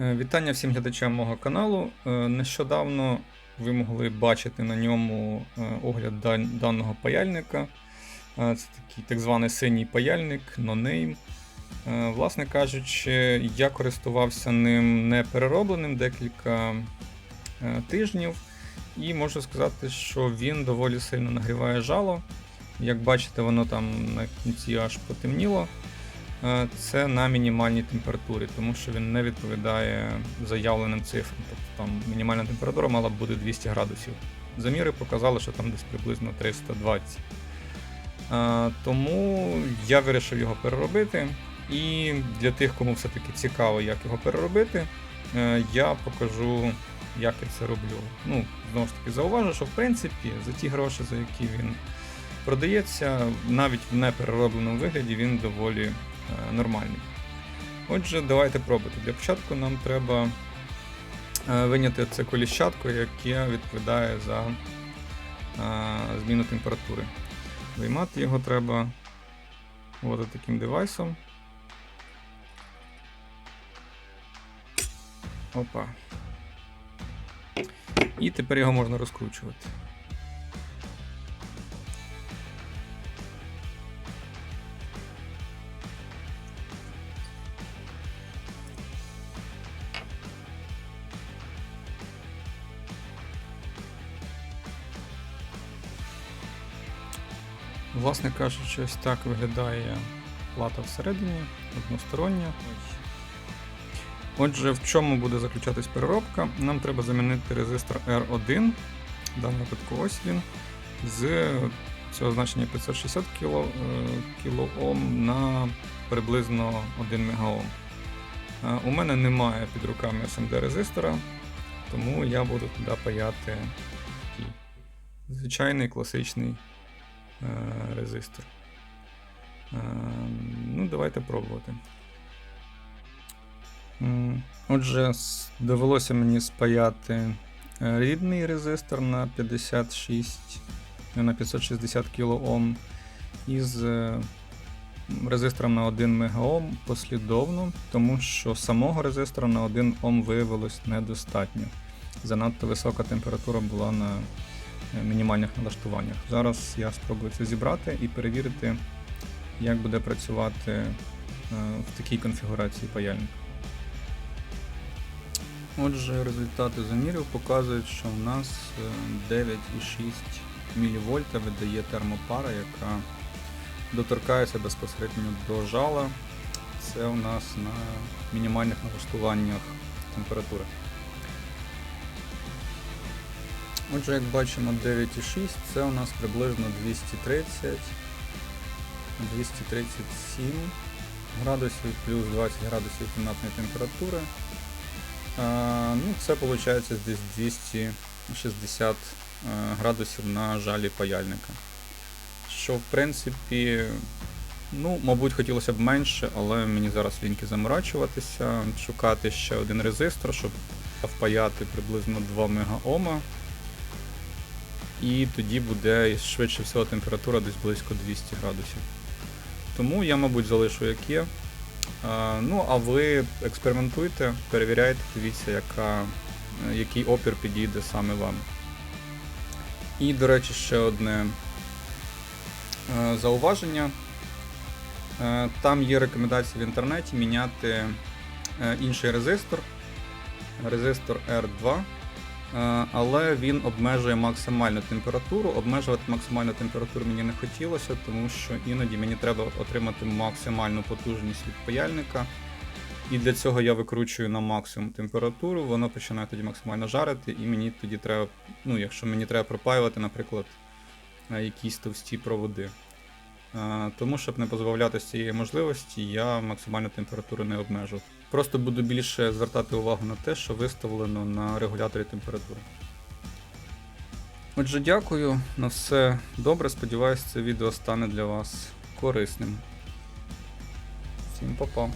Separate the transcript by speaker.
Speaker 1: Е, Вітання всім глядачам мого каналу. Е, Нещодавно ви могли бачити на ньому е, огляд даного паяльника. Це такий так званий синій паяльник, нонейм. Власне кажучи, я користувався ним не переробленим декілька тижнів, і можу сказати, що він доволі сильно нагріває жало. Як бачите, воно там на кінці аж потемніло. Е, Це на мінімальній температурі, тому що він не відповідає заявленим цифрам. Тобто там мінімальна температура мала б бути 200 градусів. Заміри показали, що там десь приблизно 320. Е, Тому я вирішив його переробити. І для тих, кому все-таки цікаво, як його переробити, е, я покажу, як я це роблю. Ну, знову ж таки, зауважу, що в принципі за ті гроші, за які він продається, навіть в непереробленому вигляді він доволі нормальний. Отже, давайте пробувати. Для початку нам треба е, виняти це коліщатко, яке відповідає за е, зміну температури. Виймати його треба от таким девайсом. Опа. І тепер його можна розкручувати. Власне кажучи, ось так виглядає плата всередині, одностороння. Отже, в чому буде заключатись переробка? Нам треба замінити резистор R1, в даному випадку ось він, з цього значення 560 кіло, е, на приблизно 1 мегаом. Е, У мене немає під руками SMD резистора, тому я буду туди паяти звичайний класичний резистор. Е, Ну, давайте пробувати. Отже, довелося мені спаяти е, рідний резистор на 56, е, на 560 кОм із е, резистором на 1 МГОм послідовно, тому що самого резистора на 1 Ом виявилось недостатньо. Занадто висока температура була на е, мінімальних налаштуваннях. Зараз я спробую це зібрати і перевірити, як буде працювати е, в такій конфігурації паяльник. Отже, результати замірів показують, що у нас е, 9,6 мВ видає термопара, яка доторкається безпосередньо до жала. Це у нас на мінімальних налаштуваннях температури. Отже, як бачимо, 9,6 це у нас приблизно 230 237 градусів плюс 20 градусів кімнатної температури. Ну, це виходить десь 260 е, градусів на жалі паяльника. Що, в принципі, ну, мабуть, хотілося б менше, але мені зараз ліньки заморачуватися, шукати ще один резистор, щоб впаяти приблизно 2 мегаома. І тоді буде швидше всього температура десь близько 200 градусів. Тому я, мабуть, залишу як є. Ну, а ви експериментуйте, перевіряйте, дивіться, яка, е, який опір підійде саме вам. І, до речі, ще одне е, зауваження. Е, Там є рекомендації в інтернеті міняти інший резистор, резистор R2. Е, але він обмежує максимальну температуру. Обмежувати максимальну температуру мені не хотілося, тому що іноді мені треба отримати максимальну потужність від паяльника. І для цього я викручую на максимум температуру, воно починає тоді максимально жарити, і мені тоді треба, ну, якщо мені треба пропаювати, наприклад, е, якісь товсті проводи. Е, Тому, щоб не позбавлятися цієї можливості, я максимально температуру не обмежу. Просто буду більше звертати увагу на те, що виставлено на регуляторі температури. Отже, дякую. На все добре. Сподіваюсь, це відео стане для вас корисним. Всім па-па.